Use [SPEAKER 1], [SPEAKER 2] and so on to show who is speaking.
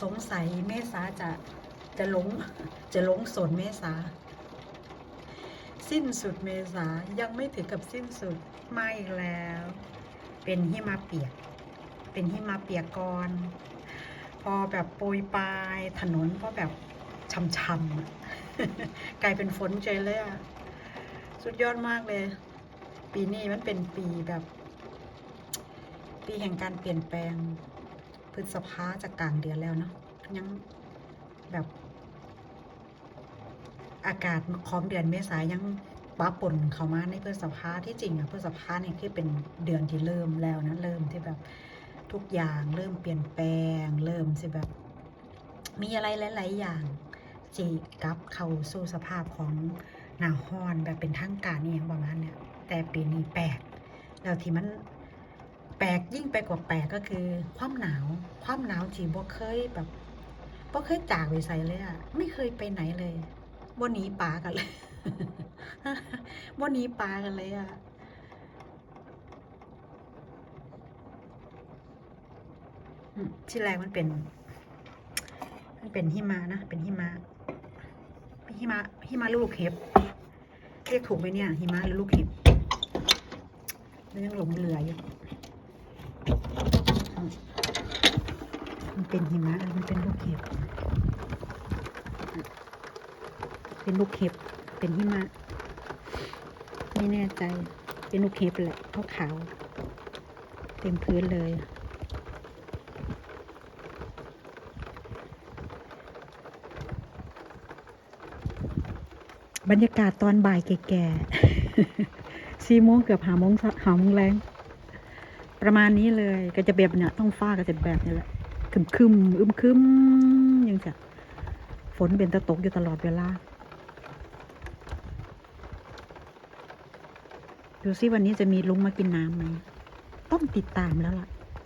[SPEAKER 1] สงสัยเมษาจะจะหลงจะหลงสนเมษา สิ้นสุดเมษายังไม่ถึงกับสิ้นสุดไม่แล้ว เป็นหิมะเปียก เป็นหิมะเปียกก่อนพอแบบโปรยปลายถนนก็แบบช่ำๆกลายเป็นฝนใจเลยอะสุดยอดมากเลย ปีนี้มันเป็นปีแบบ ปีแห่งการเปลี่ยนแปลง พฤษภาจะกลางเดือนแล้วเนาะยังแบบอากาศของเดือนเมษายังป้าปนเข้ามาในพฤษภาที่จริงอะพฤษภาเนี่ยคือเป็นเดือนที่เริ่มแล้วนะเริ่มที่แบบทุกอย่างเริ่มเปลี่ยนแปลง เริ่มสิแบบ มีอะไรหลาย ๆ อย่างจีกลับเข้าสู่สภาพของหนาวฮ้อนแบบเป็นทางการนี่อย่างประมาณเนี่ยแต่ปีนี้แปลกแล้วที่มัน ปลกยิ่งไปกว่าแปลกก็คือ ความหนาว ความหนาวที่บ่เคยแบบบ่เคยจากไปใส่เลยอะไม่เคยไปไหนเลยบ่หนีป่ากันเลยบ่หนีป่ากันเลยอะที่แรกมันเป็น มันเป็นหิมะนะ เป็นหิมะเป็นหิมะหิมะลูกเห็บเรียกถูกไหมเนี่ยหิมะหรือลูกเห็บมันยังหลงเหลืออยู่อืมมัน เป็นหิมะมันเป็นลูกเห็บ เป็นลูกเห็บ เป็นหิมะ ไม่แน่ใจ เป็นลูกเห็บแหละเพราะขาว เต็มพื้นเลย บรรยากาศตอนบ่ายแก่ๆสี่โมงเกือบหาโมงหาโมงแรงประมาณนี้เลยก็จะแบบเนี่ยต้องฟ้าก็จะแบบนี้แหละ คึมคึมอึมคึมยังจะฝนเป็นตะตกอยู่ตลอดเวลา ดูซิวันนี้จะมีลุงมากินน้ำไหม ต้องติดตามแล้วล่ะ